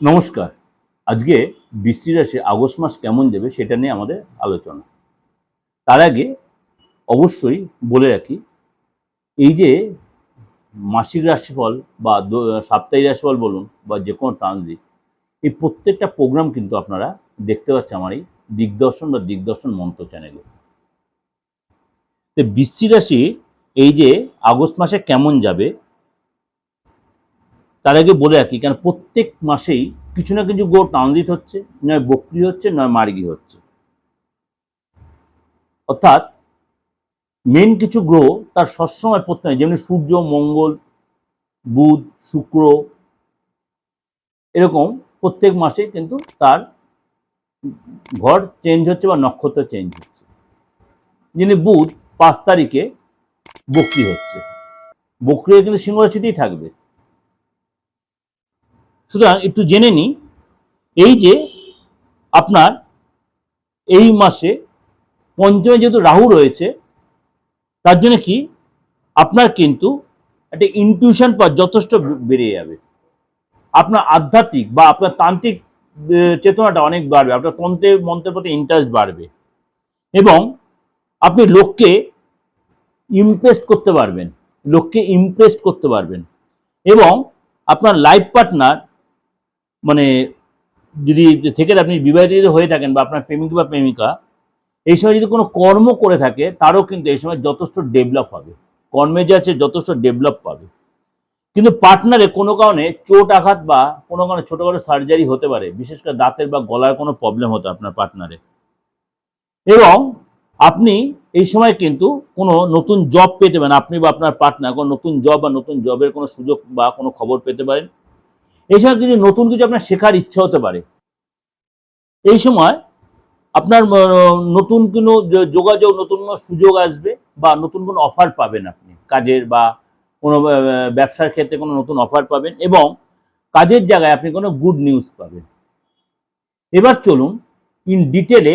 নমস্কার। আজকে বৃষ্টি রাশি আগস্ট মাস কেমন যাবে সেটা নিয়ে আমাদের আলোচনা। তার আগে অবশ্যই বলে রাখি, এই যে মাসিক রাশিফল বা সাপ্তাহিক রাশিফল বলুন বা যে কোনো ট্রানজিট এই প্রত্যেকটা প্রোগ্রাম কিন্তু আপনারা দেখতে পাচ্ছেন আমার এই দিগদর্শন বা দিগদর্শন মন্ত্র চ্যানেলে তো বৃষ্টি রাশি এই যে আগস্ট মাসে কেমন যাবে তার আগে বলে রাখি কারণ প্রত্যেক মাসেই কিছু না কিছু গ্রহ ট্রানজিট হচ্ছে, নয় বক্রি হচ্ছে, নয় মার্গি হচ্ছে। অর্থাৎ মেন কিছু গ্রহ তার সবসময় প্রত্যেক যেমনি সূর্য, মঙ্গল, বুধ, শুক্র, এরকম প্রত্যেক মাসে কিন্তু তার ঘর চেঞ্জ হচ্ছে বা নক্ষত্র চেঞ্জ হচ্ছে। যিনি বুধ পাঁচ তারিখে বক্রি হচ্ছে। বক্রি হয়ে কিন্তু সিংহ রাশিতেই থাকবে। সুতরাং একটু জেনে নিই, এই যে আপনার এই মাসে পঞ্চমে যেহেতু রাহু রয়েছে, তার জন্য কি আপনার কিন্তু একটা ইনটিউশন পর যথেষ্ট বেড়ে যাবে। আপনার আধ্যাত্মিক বা আপনার তান্ত্রিক চেতনাটা অনেক বাড়বে, আপনার তন্ত্রে মন্ত্রের প্রতি ইন্টারেস্ট বাড়বে এবং আপনি লোককে ইমপ্রেস করতে পারবেন, লোককে ইমপ্রেস করতে পারবেন এবং আপনার লাইফ পার্টনার মানে যদি থেকে আপনি বিবাহিত যদি হয়ে থাকেন বা আপনার প্রেমিক বা প্রেমিকা, এই সময় যদি কোনো কর্ম করে থাকে, তারও কিন্তু এই সময় যথেষ্ট ডেভেলপ হবে। কর্মে যে আছে, যথেষ্ট ডেভেলপ পাবে। কিন্তু পার্টনারে কোনো কারণে চোট আঘাত বা কোনো কারণে ছোটোখাটো সার্জারি হতে পারে, বিশেষ করে দাঁতের বা গলার কোনো প্রবলেম হতো আপনার পার্টনারে এবং আপনি এই সময় কিন্তু কোনো নতুন জব পেতে পারেন। আপনি বা আপনার পার্টনার কোনো নতুন জব বা নতুন জবের কোনো সুযোগ বা কোনো খবর পেতে পারেন। এই সময় কিছু নতুন কিছু আপনার শেখার ইচ্ছা হতে পারে। এই সময় আপনার নতুন কোনো যোগাযোগ, নতুন কোনো সুযোগ আসবে বা নতুন কোনো অফার পাবেন আপনি কাজের বা কোনো ব্যবসার ক্ষেত্রে কোনো নতুন অফার পাবেন এবং কাজের জায়গায় আপনি কোনো গুড নিউজ পাবেন। এবার চলুন ইন ডিটেলে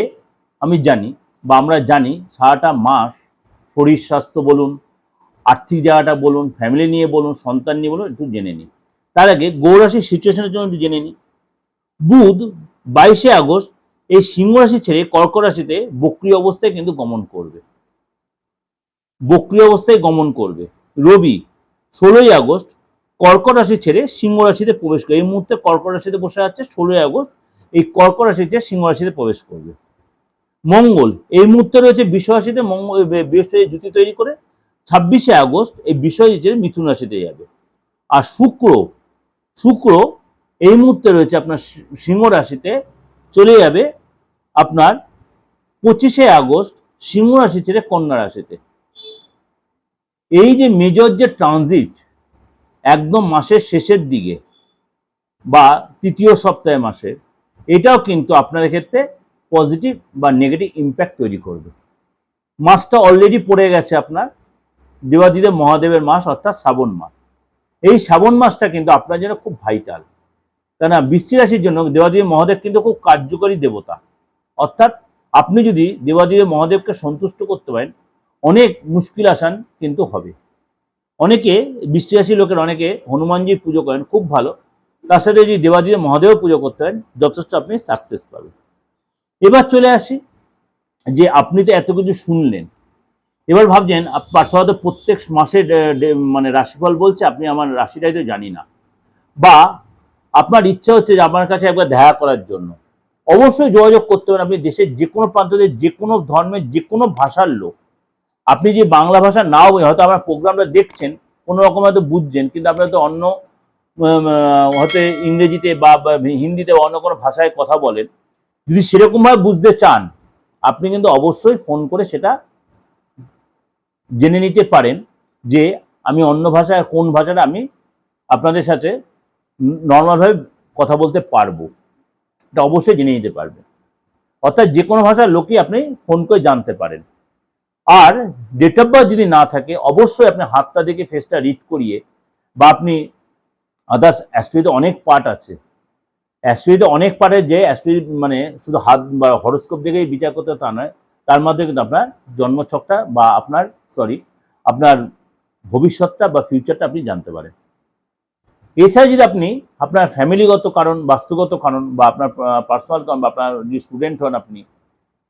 আমি জানি বা আমরা জানি সারাটা মাস শরীর স্বাস্থ্য বলুন, আর্থিক জায়গাটা বলুন ফ্যামিলি নিয়ে বলুন, সন্তান নিয়ে বলুন, একটু জেনে নিই। তার আগে গৌরাশির সিচুয়েশনের জন্য একটু জেনে নিই। বুধ বাইশে আগস্ট এই সিংহ রাশি ছেড়ে কর্ক রাশিতে বক্রিয় অবস্থায় কিন্তু গমন করবে। বক্রিয় অবস্থায় গমন করবে। রবি ষোলোই আগস্ট কর্ক রাশি ছেড়ে সিংহ রাশিতে প্রবেশ করবে। এই মুহূর্তে কর্ক রাশিতে বসে আছে ষোলোই আগস্ট। এই কর্ক রাশি ছেড়ে সিংহ রাশিতে প্রবেশ করবে। মঙ্গল এই মুহূর্তে রয়েছে বিশ্ব রাশিতে মঙ্গল বৃহস্পতি জুতি তৈরি করে। ছাব্বিশে আগস্ট এই ছেড়ে মিথুন রাশিতে যাবে। আর শুক্র শুক্র এই মুহূর্তে রয়েছে আপনার সিংহ রাশিতে, চলে যাবে আপনার পঁচিশে আগস্ট সিংহ রাশি ছেড়ে কন্যা রাশিতে। এই যে মেজর যে ট্রানজিট একদম মাসের শেষের দিকে বা তৃতীয় সপ্তাহে মাসের, এটাও কিন্তু আপনাদের ক্ষেত্রে পজিটিভ বা নেগেটিভ ইম্প্যাক্ট তৈরি করবে। মাসটা অলরেডি পড়ে গেছে আপনার দেবাদিদেব মহাদেবের মাস অর্থাৎ শ্রাবণ মাস। এই শ্রাবণ মাসটা কিন্তু আপনার জন্য খুব ভাইটাল কেন বৃষ্টি রাশির জন্য দেবাদেবী মহাদেব কিন্তু খুব কার্যকরী দেবতা। অর্থাৎ আপনি যদি দেবাদেবী মহাদেবকে সন্তুষ্ট করতে পারেন, অনেক মুশকিল আসান কিন্তু হবে। অনেকে বৃষ্টি রাশির লোকের অনেকে হনুমানজির পুজো করেন, খুব ভালো। তার সাথে যদি দেবাদেবী মহাদেব পুজো করতে পারেন, যথেষ্ট আপনি সাকসেস পাবেন। এবার চলে আসি যে আপনি তো এত কিছু শুনলেন এবার ভাবছেন, আপ- পার্থ প্রত্যেক মাসে ডে- ডে- মানে রাশিফল বলছে, আপনি আমার রাশিটাই তো জানি না। বা আপনার ইচ্ছা হচ্ছে যে আপনার কাছে একবার দেখা করার জন্য। অবশ্যই যোগাযোগ করতে পারেন আপনি দেশের যে কোনো প্রান্ততে যে কোনো ধর্মের যে কোনো ভাষার লোক। আপনি যে বাংলা ভাষা নাও হয়তো আপনার প্রোগ্রামটা দেখছেন, কোনো রকম হয়তো বুঝছেন, কিন্তু আপনি হয়তো অন্য হয়তো ইংরেজিতে বা হিন্দিতে বা অন্য কোনো ভাষায় কথা বলেন। যদি সেরকমভাবে বুঝতে চান, আপনি কিন্তু অবশ্যই ফোন করে সেটা জেনে নিতে পারেন যে আমি অন্য ভাষায় কোন ভাষাটা আমি আপনাদের সাথে নর্মালভাবে কথা বলতে পারব। এটা অবশ্যই জেনে নিতে পারবেন। অর্থাৎ যে কোনো ভাষার লোকই আপনি ফোন করে জানতে পারেন। আর ডেট অফ যদি না থাকে, অবশ্যই আপনি হাতটা দেখে ফেসটা রিড করিয়ে বা আপনি আদার্স অ্যাস্ট্রোইতে অনেক পার্ট আছে। অ্যাস্ট্রোইতে অনেক পার্টের যে অ্যাস্ট্রোই মানে শুধু হাত বা হরস্কোপ দেখেই বিচার করতে তা নয়। তার মধ্যে কিন্তু আপনার জন্মছকটা বা আপনার সরি আপনার ভবিষ্যৎটা বা ফিউচারটা আপনি জানতে পারেন। এছাড়া যদি আপনি আপনার ফ্যামিলিগত কারণ, বাস্তুগত কারণ বা আপনার পার্সোনাল কারণ বা আপনার যে স্টুডেন্ট হন আপনি,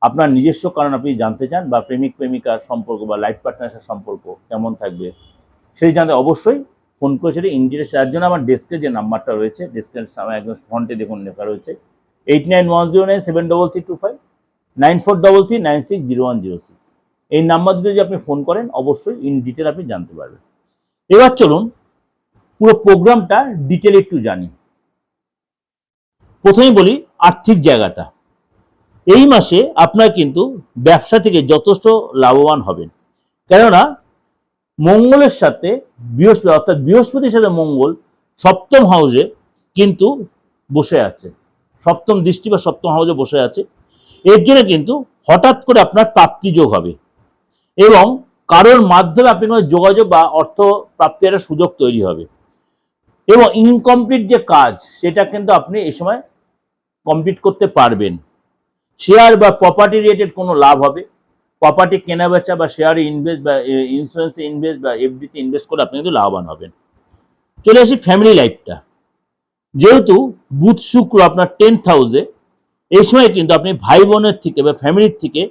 আপনার নিজস্ব কারণ আপনি জানতে চান বা প্রেমিক, প্রেমিকার সম্পর্ক বা লাইফ পার্টনারের সম্পর্ক কেমন থাকবে, সেই জানতে অবশ্যই ফোন করে সেটা ইন্ডিয়ার তার জন্য আমার ডেস্কে যে নাম্বারটা রয়েছে ডেস্কের একদম ফ্রন্টে দেখুন লেখা রয়েছে eight nine one zero nine seven double three two five nine four double nine six zero one zero six. এই নাম্বার দুটো যদি আপনি ফোন করেন, অবশ্যই ইন ডিটেল আপনি জানতে পারবেন। এবার চলুন, পুরো প্রোগ্রামটা ডিটেল একটু জানি। প্রথমেই বলি, আর্থিক জায়গাটা। এই মাসে আপনার কিন্তু ব্যবসা থেকে যথেষ্ট লাভবান হবেন। কেননা, মঙ্গলের সাথে বৃহস্পতি অর্থাৎ বৃহস্পতির সাথে মঙ্গল সপ্তম হাউসে কিন্তু বসে আছে। সপ্তম দৃষ্টি বা সপ্তম হাউসে বসে আছে। এর জন্য কিন্তু হঠাৎ করে আপনার প্রাপ্তি যোগ হবে। এবং কারোর মাধ্যমে আপনি কোনো যোগাযোগ বা অর্থ প্রাপ্তির একটা সুযোগ তৈরি হবে। এবং ইনকমপ্লিট যে কাজ, সেটা কিন্তু আপনি এই সময় কমপ্লিট করতে পারবেন। শেয়ার বা প্রপার্টি রিলেটেড কোনো লাভ হবে। প্রপার্টি কেনা বেচা বা শেয়ারে ইনভেস্ট বা ইন্স্যুরেন্সে ইনভেস্ট বা এফডিতে ইনভেস্ট করে আপনি কিন্তু লাভবান হবেন। চলে আসি ফ্যামিলি লাইফটা যেহেতু বুধ শুক্র আপনার টেন্থ হাউসে এই সময় কিন্তু আপনি ভাই বোনের থেকে বা ফ্যামিলির থেকে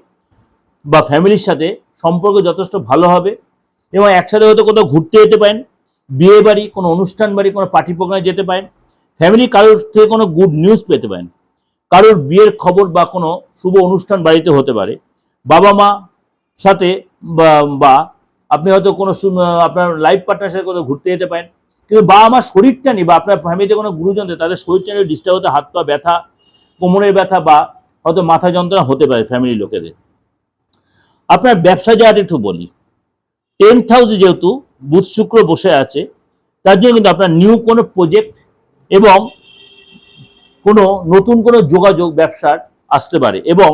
বা ফ্যামিলির সাথে সম্পর্ক যথেষ্ট ভালো হবে এবং একসাথে হয়তো কোথাও ঘুরতে যেতে পারেন বিয়ে বাড়ি কোনো অনুষ্ঠান বাড়ি কোনো পার্টি প্রোগ্রামে যেতে পারেন ফ্যামিলি কারোর থেকে কোনো গুড নিউজ পেতে পারেন কারোর বিয়ের খবর বা কোনো শুভ অনুষ্ঠান বাড়িতে হতে পারে বাবা মা সাথে বা আপনি হয়তো কোনো আপনার লাইফ পার্টনার সাথে কোথাও ঘুরতে যেতে পারেন কিন্তু বাবা মার শরীরটা নিয়ে বা আপনার ফ্যামিলিতে কোনো গুরুজন থাকে, তাদের শরীরটা নিয়ে ডিস্টার্ব হতে হাত পা ব্যথা কোমরের ব্যথা বা হয়তো মাথা যন্ত্রণা হতে পারে ফ্যামিলির লোকেদের। আপনার ব্যবসা জায়গাটা একটু বলি। টেন্থ হাউসে যেহেতু বুধ শুক্র বসে আছে, তার জন্য কিন্তু আপনার নিউ কোনো প্রজেক্ট এবং কোনো নতুন কোনো যোগাযোগ ব্যবসার আসতে পারে এবং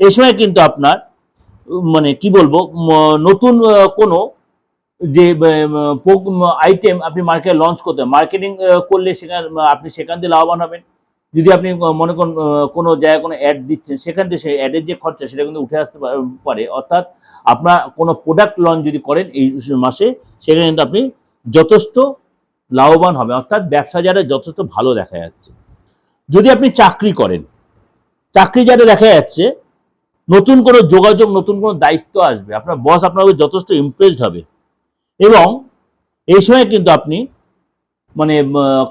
এই সময় কিন্তু আপনার মানে কি বলব নতুন কোনো যে আইটেম আপনি মার্কেটে লঞ্চ করতে মার্কেটিং করলে সেখানে, আপনি সেখান থেকে লাভবান হবেন। যদি আপনি মনে করুন কোনো জায়গায় কোনো অ্যাড দিচ্ছেন, সেখান থেকে সেই অ্যাডের যে খরচা সেটা কিন্তু উঠে আসতে পারে। অর্থাৎ আপনার কোনো প্রোডাক্ট লঞ্চ যদি করেন এই মাসে, সেখানে কিন্তু আপনি যথেষ্ট লাভবান হবে অর্থাৎ ব্যবসা যারা যথেষ্ট ভালো দেখা যাচ্ছে। যদি আপনি চাকরি করেন, চাকরি যারা দেখা যাচ্ছে, নতুন কোনো যোগাযোগ, নতুন কোনো দায়িত্ব আসবে, আপনার বস আপনার যথেষ্ট ইমপ্রেসড হবে এবং এই সময় কিন্তু আপনি মানে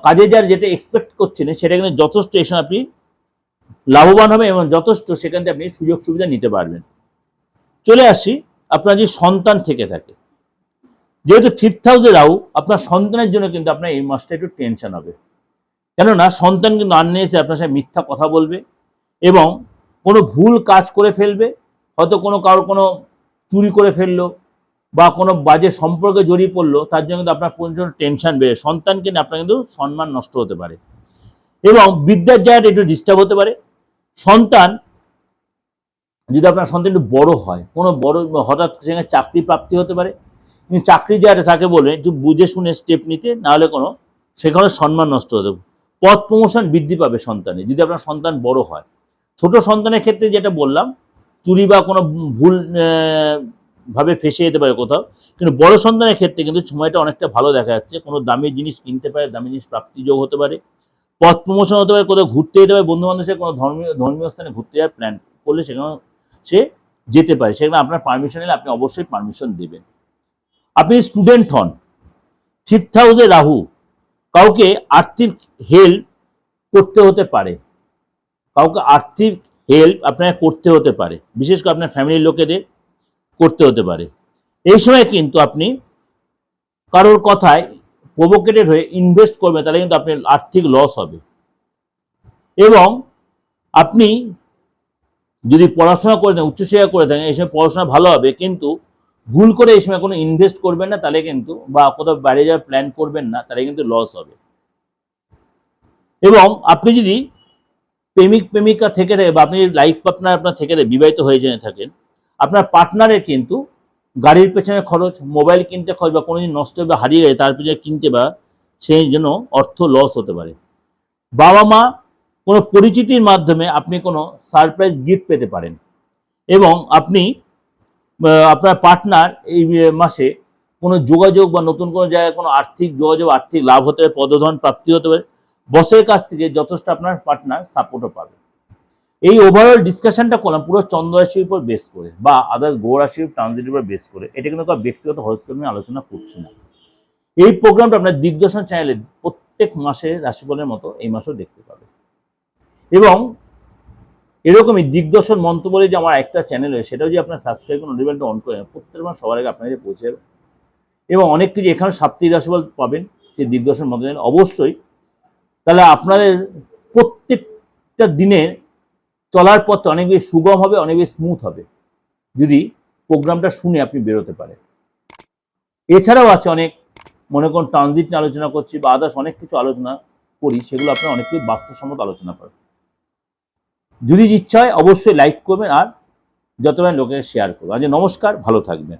কাজে যার যেটা এক্সপেক্ট করছেন, সেটা কিন্তু যথেষ্ট এসে আপনি লাভবান হবে এবং যথেষ্ট সেখান থেকে আপনি সুযোগ সুবিধা নিতে পারবেন। চলে আসি, আপনার যে সন্তান থেকে থাকে। যেহেতু ফিফথ হাউসে রাহু, আপনার সন্তানের জন্য কিন্তু আপনার এই মাসটা একটু টেনশন হবে। কেননা, সন্তান কিন্তু আননে এসে আপনার সাথে মিথ্যা কথা বলবে এবং কোনো ভুল কাজ করে ফেলবে, হয়তো কোনো কারও কোনো চুরি করে ফেলল বা কোনো বাজে সম্পর্কে জড়িয়ে পড়ল, তার জন্য কিন্তু আপনার প্রচুর টেনশন বেড়ে সন্তানকে নিয়ে আপনার কিন্তু সম্মান নষ্ট হতে পারে। এবং বিদ্যার জায়গাটা একটু ডিস্টার্ব হতে পারে। সন্তান, যদি আপনার সন্তান একটু বড় হয়, কোনো বড় হঠাৎ সেখানে চাকরি প্রাপ্তি হতে পারে, কিন্তু চাকরি জায়গাটা থাকে বলে একটু বুঝে শুনে স্টেপ নিতে, নাহলে কোনো, সেখানে সম্মান নষ্ট হতে। পদ প্রমোশন বৃদ্ধি পাবে সন্তানে, যদি আপনার সন্তান বড় হয়। ছোট সন্তানের ক্ষেত্রে যেটা বললাম, চুরি বা কোনো ভুল ভাবে ফেসে যেতে পারে কোথাও। কিন্তু বড় সন্তানের ক্ষেত্রে কিন্তু সময়টা অনেকটা ভালো দেখা যাচ্ছে। কোনো দামি জিনিস কিনতে পারে, দামি জিনিস প্রাপ্তিযোগ হতে পারে। পথ প্রমোশন হতে পারে, কোথাও ঘুরতে যেতে পারে বন্ধু বান্ধবের কোনো ধর্মীয় ধর্মীয় স্থানে ঘুরতে যাওয়ার প্ল্যান করলে সেখানে সে যেতে পারে। সেখানে আপনার পারমিশন নিলে আপনি অবশ্যই পারমিশন দেবেন। আপনি স্টুডেন্ট হন। ফিফথ হাউসে রাহু। কাউকে আর্থিক হেল্প করতে হতে পারে। কাউকে আর্থিক হেল্প আপনাকে করতে হতে পারে। বিশেষ করে আপনার ফ্যামিলির লোকেদের। করতে হতে পারে। এই সময় কিন্তু আপনি কারোর কথায় প্রভোকেটেড হয়ে ইনভেস্ট করবেন, তাহলে কিন্তু আপনার আর্থিক লস হবে। এবং আপনি যদি পড়াশোনা করে থাকেন উচ্চশিক্ষা করে থাকেন, এই সময় পড়াশোনা ভালো হবে, কিন্তু ভুল করে এই সময় কোনো ইনভেস্ট করবেন না, তাহলে কিন্তু বা কোথাও বাইরে যাওয়ার প্ল্যান করবেন না, তাহলে কিন্তু লস হবে। এবং আপনি যদি প্রেমিক, প্রেমিকা থেকে থাকে বা আপনি লাইফ পার্টনার আপনার থেকে বিবাহিত হয়ে জেনে থাকেন আপনার পার্টনারের কিন্তু গাড়ির পেছনে খরচ মোবাইল কিনতে খরচ বা কোনো দিন নষ্ট বা হারিয়ে গেছে তার পেছনে কিনতে বা সেই জন্য অর্থ লস হতে পারে। বাবা মা কোনো পরিচিতির মাধ্যমে আপনি কোনো সারপ্রাইজ গিফট পেতে পারেন এবং আপনি আপনার পার্টনার এই মাসে কোনো যোগাযোগ বা নতুন কোনো জায়গায় কোনো আর্থিক যোগাযোগ, আর্থিক লাভ হতে পারে, পদধন প্রাপ্তি হতে পারে, বসের কাছ থেকে যথেষ্ট আপনার পার্টনার সাপোর্টও পাবে। এই ওভারঅল ডিসকাশনটা করলাম, পুরো চন্দ্র রাশির উপর বেস করে বা আদার্স গ্রহ রাশির ট্রানজিটের উপর বেস করে। এটা কিন্তু ব্যক্তিগত হরস্কোপ নিয়ে আলোচনা করছি না। এই প্রোগ্রামটা আপনার দিগদর্শন চ্যানেলে প্রত্যেক মাসে রাশিফলের মতো এই মাসেও দেখতে পাবে। এবং এরকমই দিগদর্শন মন্ত্র বলে যে আমার একটা চ্যানেল রয়েছে, সেটাও যে আপনার সাবস্ক্রাইব করে নোটিফিকেশনটা অন করে প্রত্যেক মাস সবার আগে আপনার কাছে পৌঁছে যাবে। এবং অনেক কিছু এখানে সাপ্তাহিক রাশিফল পাবেন, যে দিগদর্শন মন্ত্র অবশ্যই তাহলে আপনাদের প্রত্যেকটা দিনের চলার পথটা অনেক বেশি সুগম হবে, অনেক বেশি স্মুথ হবে। যদি প্রোগ্রামটা শুনে আপনি বেরোতে পারেন। এছাড়াও আছে অনেক, মনে করুন, ট্রানজিট নিয়ে আলোচনা করছি বা আদার্স অনেক কিছু আলোচনা করি, সেগুলো আপনার অনেক কিছু বাস্তবসম্মত আলোচনা করেন। যদি ইচ্ছা হয়, অবশ্যই লাইক করবেন আর যতবার লোকের শেয়ার করবেন। আজ নমস্কার, ভালো থাকবেন।